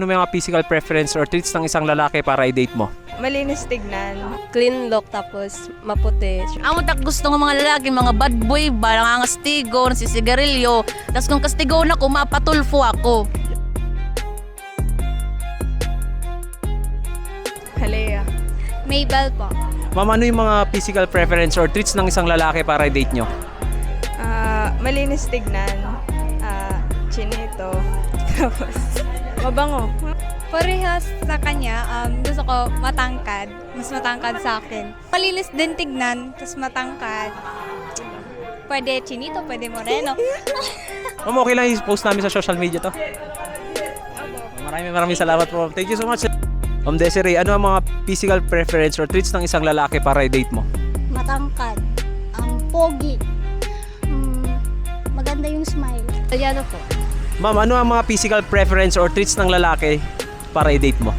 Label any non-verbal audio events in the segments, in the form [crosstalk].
Ano may mga physical preference or traits ng isang lalaki para i-date mo? Malinis tignan. Clean look tapos maputi. Amo tak gusto ng mga lalaki, mga bad boy ba, nangangastigo, nasisigarilyo. Tapos kung kastigo na ko, mapatulfo ako. Halea. Maybell po. Ma'am, ano yung mga physical preference or traits ng isang lalaki para i-date nyo? Ah, malinis tignan. Ah, chinito. [laughs] Tapos, mabango. Parehas sa kanya, um, gusto ko matangkad. Mas matangkad sa akin. Malinis din tignan, tapos matangkad. Pwede chinito, pwede moreno. [laughs] Ma'am, okay lang i-post namin sa social media to. Maraming maraming salamat po. Thank you so much. Ma'am Desiree, ano ang mga physical preference or traits ng isang lalaki para i-date mo? matangkad, um, pogi, mm, maganda yung smile. Italiano po. Ma'am, ano ang mga physical preference or traits ng lalaki para i-date mo?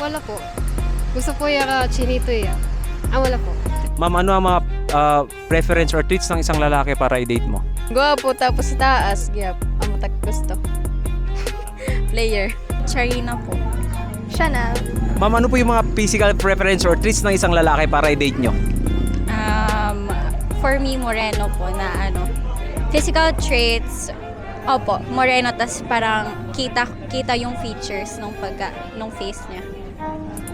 Wala po. Gusto po yung uh, chinito eh. Ah, wala po. Ma'am, ano ang mga ah, preference or traits ng isang lalaki para i-date mo? Gwapo tapos taas. Gyap. Amo tak gusto. [laughs] Player. Charina po. Chanel, Ma'am, ano po yung mga physical preference or traits ng isang lalaki para i-date nyo? Um, for me, moreno po na ano. Physical traits, opo, moreno, tas parang kita kita yung features nung pagka, nung face niya.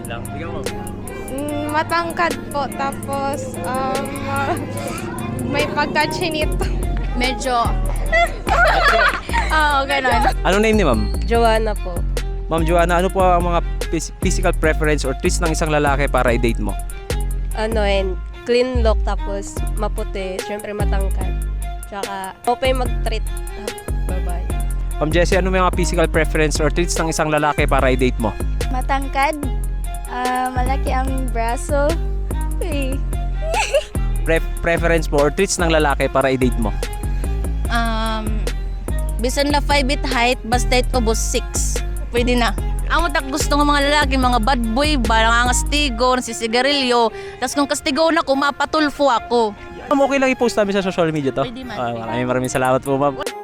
Lang, mo. Mm, matangkad po. Tapos, um, [laughs] may pagka-chinito. Medyo, [laughs] oo, ganun. Ano name ni ma'am? Joanna po. Ma'am Joanna, ano po ang mga phys- physical preference or traits ng isang lalaki para i-date mo? Ano and clean look tapos maputi. Siyempre matangkad. Tsaka okay mag-treat. Ma'am Jessie, ano may mga physical preference or traits ng isang lalaki para i-date mo? matangkad, ah, malaki ang braso. Uy, [laughs] Pre- preference mo or traits ng lalaki para i-date mo? Um, bisan na 5 feet height, basta ito ubos 6. Pwede na. Amo tak gusto ng mga lalaki, mga bad boy ba, nangangastigo, nasisigarilyo. Tapos kung kastigo na ko, mapatulfo ako. Ma'am, okay lang i-post namin sa social media to. Pwede man. Ah, maraming maraming salamat po, ma'am.